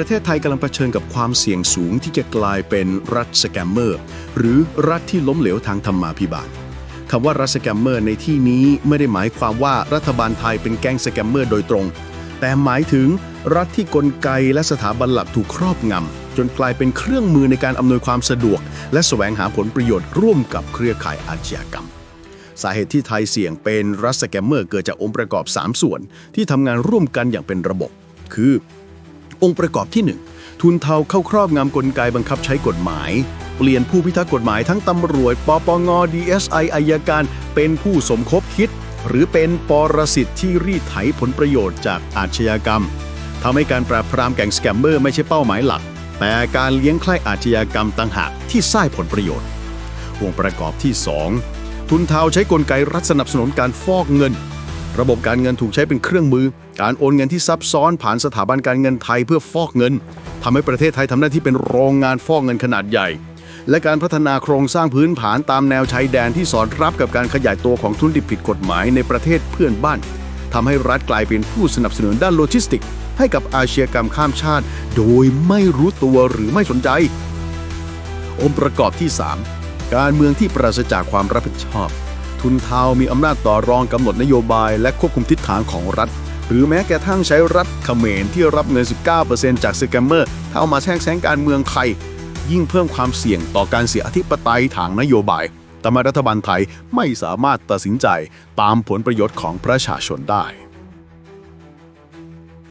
ประเทศไทยกำลังเผชิญกับความเสี่ยงสูงที่จะกลายเป็นรัฐสแกมเมอร์ หรือรัฐที่ล้มเหลวทางธรรมาภิบาลคำว่ารัฐสแกมเมอร์ในที่นี้ไม่ได้หมายความว่ารัฐบาลไทยเป็นแก๊งสแกมเมอร์โดยตรง แต่หมายถึงรัฐที่กลไกและสถาบันหลักถูกครอบงำ จนกลายเป็นเครื่องมือในการอำนวยความสะดวก และแสวงหาผลประโยชน์ร่วมกับเครือข่ายอาชญากรรม สาเหตุที่ไทยเสี่ยงเป็นรัฐสแกมเมอร์เกิดจากองค์ประกอบ 3 ส่วน ที่ทำงานร่วมกันอย่างเป็นระบบ คือ องค์ประกอบที่ 1 ทุนเทาเข้าครอบงำกลไกบังคับใช้กฎหมาย เปลี่ยนผู้พิทักษ์กฎหมายทั้งตำรวจปปง DSI อายการ เป็นผู้สมคบคิด หรือเป็นปรสิตที่รีดไถผลประโยชน์จากอาชญากรรมทำให้การปราบปรามแก๊งสแกมเมอร์ไม่ใช่เป้าหมายหลัก แต่การเลี้ยงไคล่อาชญากรรมต่างหากที่สร้างผลประโยชน์องค์ประกอบที่ 2 ทุนเทาใช้กลไกรัฐสนับสนุนการฟอกเงิน ระบบการเงินถูกใช้เป็นเครื่องมือ การโอนเงินที่ซับซ้อนผ่านสถาบันการเงินไทยเพื่อฟอกเงินทำให้ประเทศไทยทำหน้าที่เป็นโรงงานฟอกเงินขนาดใหญ่ และการพัฒนาโครงสร้างพื้นฐานตามแนวชายแดนที่สอดรับกับการขยายตัวของธุรกิจผิดกฎหมายในประเทศเพื่อนบ้านทำให้รัฐกลายเป็นผู้สนับสนุนด้านโลจิสติก ให้กับอาชญากรรมข้ามชาติ โดยไม่รู้ตัวหรือไม่สนใจ องค์ประกอบที่ 3 การเมืองที่ปราศจากความรับผิดชอบ ทุนเทามีอำนาจต่อรองกำหนดนโยบายและควบคุมทิศทางของรัฐ หรือแม้กระทั่งใช้รัฐเขมรที่รับเงิน 19%จากสแกมเมอร์เข้ามาแช่งแซงการเมืองไทย ยิ่งเพิ่มความเสี่ยงต่อการเสียอธิปไตยทางนโยบายทำให้รัฐบาลไทยไม่สามารถตัดสินใจตามผลประโยชน์ของประชาชนได้